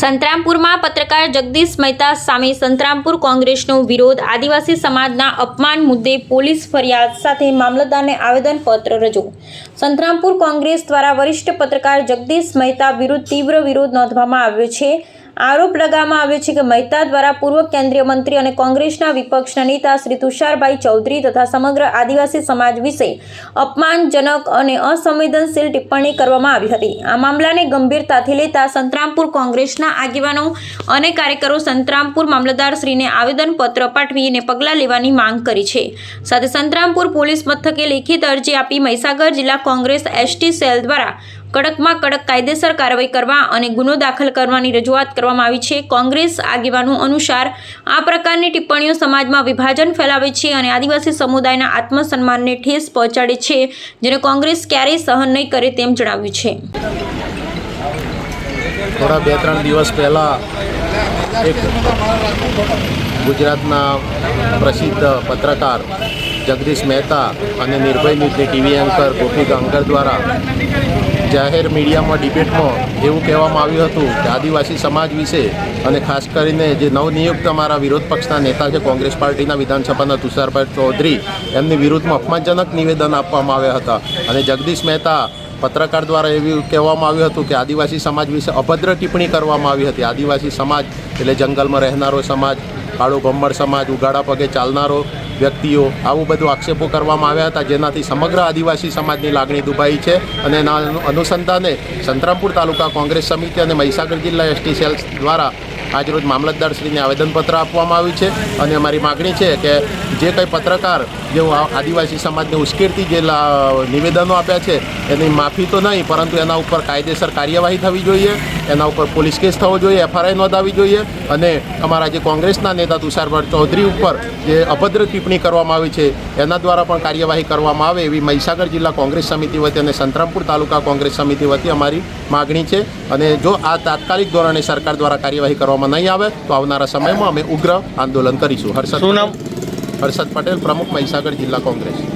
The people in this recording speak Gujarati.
સંતરામપુરમાં પત્રકાર જગદીશ મહેતા સામે સંતરામપુર કોંગ્રેસનો વિરોધ. આદિવાસી સમાજના અપમાન મુદ્દે પોલીસ ફરિયાદ સાથે મામલતદારને આવેદનપત્ર રજૂ. સંતરામપુર કોંગ્રેસ દ્વારા વરિષ્ઠ પત્રકાર જગદીશ મહેતા વિરુદ્ધ તીવ્ર વિરોધ નોંધવામાં આવ્યો છે. આરોપ લગાવવામાં આવ્યો છે કે મહેતા દ્વારા પૂર્વ કેન્દ્રીય મંત્રી અને કોંગ્રેસના વિપક્ષના નેતા શ્રી તુષારભાઈ ચૌધરી તથા સમગ્ર આદિવાસી સમાજ વિશે અપમાનજનક અને અસંવેદનશીલ ટિપ્પણી કરવામાં આવી હતી. આ મામલાને ગંભીરતાથી લેતા સંતરામપુર કોંગ્રેસના આગેવાનો અને કાર્યકરો સંતરામપુર મામલતદારશ્રીને આવેદનપત્ર પાઠવીને પગલાં લેવાની માંગ કરી છે. સાથે સંતરામપુર પોલીસ મથકે લેખિત અરજી આપી મહીસાગર જિલ્લા કોંગ્રેસ એસટી સેલ દ્વારા કડકમાં કડક કાયદેસર કાર્યવાહી કરવા અને ગુનો દાખલ કરવાની રજૂઆત કરવામાં આવી છે. કોંગ્રેસ આગેવાનો અનુસાર આ પ્રકારની ટિપ્પણીઓ સમાજમાં વિભાજન ફેલાવે છે અને આદિવાસી સમુદાયના આત્મસન્માનને ઠેસ પહોંચાડે છે, જેને કોંગ્રેસ ક્યારેય સહન નહીં કરે તેમ જણાવ્યું છે. થોડા બે ત્રણ દિવસ પહેલાં એક ગુજરાતના પ્રસિદ્ધ પત્રકાર જગદીશ મહેતા અને નિર્ભય ટીવી એન્કર ગોપી ગાંગર દ્વારા જાહેર મીડિયામાં ડિબેટમાં એવું કહેવામાં આવ્યું હતું કે આદિવાસી સમાજ વિશે અને ખાસ કરીને જે નવનિયુક્ત અમારા વિરોધ પક્ષના નેતા છે, કોંગ્રેસ પાર્ટીના વિધાનસભાના તુષારભાઈ ચૌધરી, એમની વિરુદ્ધમાં અપમાનજનક નિવેદન આપવામાં આવ્યા હતા. અને જગદીશ મહેતા પત્રકાર દ્વારા એવું કહેવામાં આવ્યું હતું કે આદિવાસી સમાજ વિશે અભદ્ર ટિપ્પણી કરવામાં આવી હતી. આદિવાસી સમાજ એટલે જંગલમાં રહેનારો સમાજ, કાળો ભમ્મર સમાજ ઉગાડા પગે ચાલનારો વ્યક્તિઓ આવું બધું આક્ષેપો કરવામાં આવ્યા હતા, જેનાથી સમગ્ર આદિવાસી સમાજની લાગણી દુભાઈ છે અને એના અનુસંધાને સંતરામપુર તાલુકા કોંગ્રેસ સમિતિ અને મહીસાગર જિલ્લા એસટી સેલ્સ દ્વારા આજરોજ મામલતદારશ્રીને આવેદનપત્ર આપવામાં આવ્યું છે અને અમારી માગણી છે કે જે કંઈ પત્રકાર જેઓ આદિવાસી સમાજને ઉશ્કેરતી જે નિવેદનો આપ્યા છે, એની માફી તો નહીં, પરંતુ એના ઉપર કાયદેસર કાર્યવાહી થવી જોઈએ, એના ઉપર પોલીસ કેસ થવો જોઈએ, એફઆરઆઈ નોંધાવી જોઈએ અને અમારા જે કોંગ્રેસના નેતા તુષારભાઈ ચૌધરી ઉપર જે અભદ્ર ટિપ્પણી કરવામાં આવી છે, એના દ્વારા પણ કાર્યવાહી કરવામાં આવે એવી મહીસાગર જિલ્લા કોંગ્રેસ સમિતિ વતી અને સંતરામપુર તાલુકા કોંગ્રેસ સમિતિ વતી અમારી માગણી છે અને જો આ તાત્કાલિક ધોરણે સરકાર દ્વારા કાર્યવાહી કરવામાં નહીં આવે તો આવનારા સમયમાં અમે ઉગ્ર આંદોલન કરીશું. હર્ષદ શું નામ? હર્ષદ પટેલ પ્રમુખ મહીસાગર જિલ્લા કોંગ્રેસ.